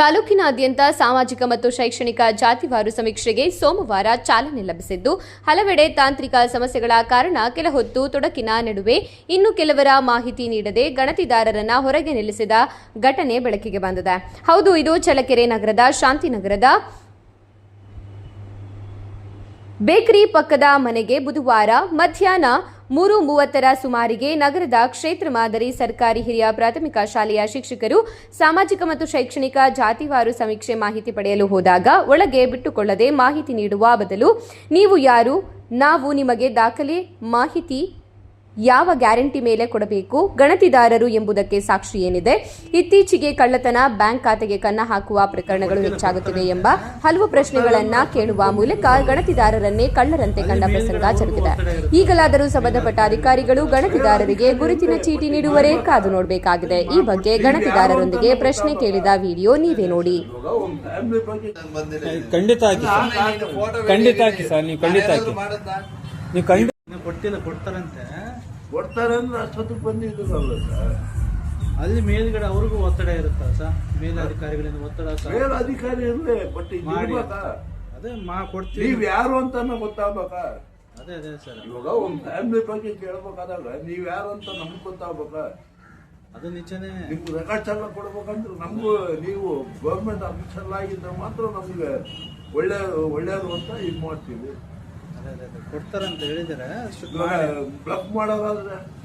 ತಾಲೂಕಿನಾದ್ಯಂತ ಸಾಮಾಜಿಕ ಮತ್ತು ಶೈಕ್ಷಣಿಕ ಜಾತಿವಾರು ಸಮೀಕ್ಷೆಗೆ ಸೋಮವಾರ ಚಾಲನೆ ಲಭಿಸಿದ್ದು, ಹಲವೆಡೆ ತಾಂತ್ರಿಕ ಸಮಸ್ಯೆಗಳ ಕಾರಣ ಕೆಲ ಹೊತ್ತು ತೊಡಕಿನ ನಡುವೆ ಇನ್ನು ಕೆಲವರ ಮಾಹಿತಿ ನೀಡದೆ ಗಣತಿದಾರರನ್ನ ಹೊರಗೆ ನಿಲ್ಲಿಸಿದ ಘಟನೆ ಬೆಳಕಿಗೆ ಬಂದಿದೆ. ಹೌದು, ಇದು ಚಳ್ಳಕೆರೆ ನಗರದ ಶಾಂತಿನಗರದ ಬೇಕರಿ ಪಕ್ಕದ ಮನೆಗೆ ಬುಧವಾರ ಮಧ್ಯಾಹ್ನ ಮೂರು ಮೂವತ್ತರ ಸುಮಾರಿಗೆ ನಗರದ ಕ್ಷೇತ್ರ ಮಾದರಿ ಸರ್ಕಾರಿ ಹಿರಿಯ ಪ್ರಾಥಮಿಕ ಶಾಲೆಯ ಶಿಕ್ಷಕರು ಸಾಮಾಜಿಕ ಮತ್ತು ಶೈಕ್ಷಣಿಕ ಜಾತಿವಾರು ಸಮೀಕ್ಷೆ ಮಾಹಿತಿ ಪಡೆಯಲು ಹೋದಾಗ ಒಳಗೆ ಬಿಟ್ಟುಕೊಳ್ಳದೆ ಮಾಹಿತಿ ನೀಡುವ ಬದಲು ನೀವು ಯಾರು? ನಾವು ನಿಮಗೆ ದಾಖಲೆ ಮಾಹಿತಿ ಯಾವ ಗ್ಯಾರಂಟಿ ಮೇಲೆ ಕೊಡಬೇಕು ಗಣತಿದಾರರು ಎಂಬುದಕ್ಕೆ ಸಾಕ್ಷಿ ಏನಿದೆ? ಇತ್ತೀಚೆಗೆ ಕಳ್ಳತನ ಬ್ಯಾಂಕ್ ಖಾತೆಗೆ ಕನ್ನ ಹಾಕುವ ಪ್ರಕರಣಗಳು ಹೆಚ್ಚಾಗುತ್ತಿವೆ ಎಂಬ ಹಲವು ಪ್ರಶ್ನೆಗಳನ್ನ ಕೇಳುವ ಮೂಲಕ ಗಣತಿದಾರರನ್ನೇ ಕಳ್ಳರಂತೆ ಕಂಡ ಪ್ರಸಂಗ ಜರುಗಿದೆ. ಈಗಲಾದರೂ ಸಂಬಂಧಪಟ್ಟ ಅಧಿಕಾರಿಗಳು ಗಣತಿದಾರರಿಗೆ ಗುರುತಿನ ಚೀಟಿ ನೀಡುವರೇ ಕಾದು ನೋಡಬೇಕಾಗಿದೆ. ಈ ಬಗ್ಗೆ ಗಣತಿದಾರರೊಂದಿಗೆ ಪ್ರಶ್ನೆ ಕೇಳಿದ ವಿಡಿಯೋ ನೀವೇ ನೋಡಿ. ಖಂಡಿತ. ಖಂಡಿತ ನೀವು ಖಂಡಿತ ನೀವು ಕೊಡ್ತಾರಂತೆ. ಕೊಡ್ತಾರೆ ಅಂದ್ರೆ ಅಷ್ಟೊತ್ತಿಗೆ ಬಂದಿದ್ದಲ್ಲ ಸರ್. ಅಲ್ಲಿ ಮೇಲ್ಗಡೆ ಅವ್ರಿಗೂ ಒತ್ತಡ ಇರುತ್ತಾ ಸರ್? ಮೇಲಧಿಕಾರಿಗಳಿಂದ ಒತ್ತಡ ಸರ್ ಬೇರೆ ಅಧಿಕಾರಿ ಇರಲಿ ಬಟ್ ಇದು ಮಾಡಿ. ಇರ್ಬೇಕಾ? ಅದೇ ಮಾ ಕೊಡ್ತೀವಿ. ನೀವ್ ಯಾರು ಅಂತ ಗೊತ್ತಾಗ್ಬೇಕಾ? ಅದೇ ಅದೇ ಸರ್. ಇವಾಗ ಒಂದು ಫ್ಯಾಮಿಲಿ ಬಗ್ಗೆ ಕೇಳ್ಬೇಕಾದಾಗ ನೀವ್ ಯಾರು ಅಂತ ನಮ್ಗೆ ಗೊತ್ತಾಗ್ಬೇಕಾ? ಅದು ನಿಜನೇ. ನಿಮ್ಗೆ ರೆಕಾರ್ಡ್ಸ್ ಎಲ್ಲ ಕೊಡ್ಬೇಕಂದ್ರೆ ನಮಗೂ ನೀವು ಗೌರ್ಮೆಂಟ್ ಆಫೀಸರ್ ಆಗಿದ್ರೆ ಮಾತ್ರ ನಮ್ಗೆ ಒಳ್ಳೆ ಒಳ್ಳೆಯದು ಅಂತ ಇದು ಮಾಡ್ತೀವಿ. ಕೊಡ್ತಾರಂತ ಹೇಳಿದ್ರೆ. ಬ್ಲಫ್ ಮಾಡೋದಾದ್ರೆ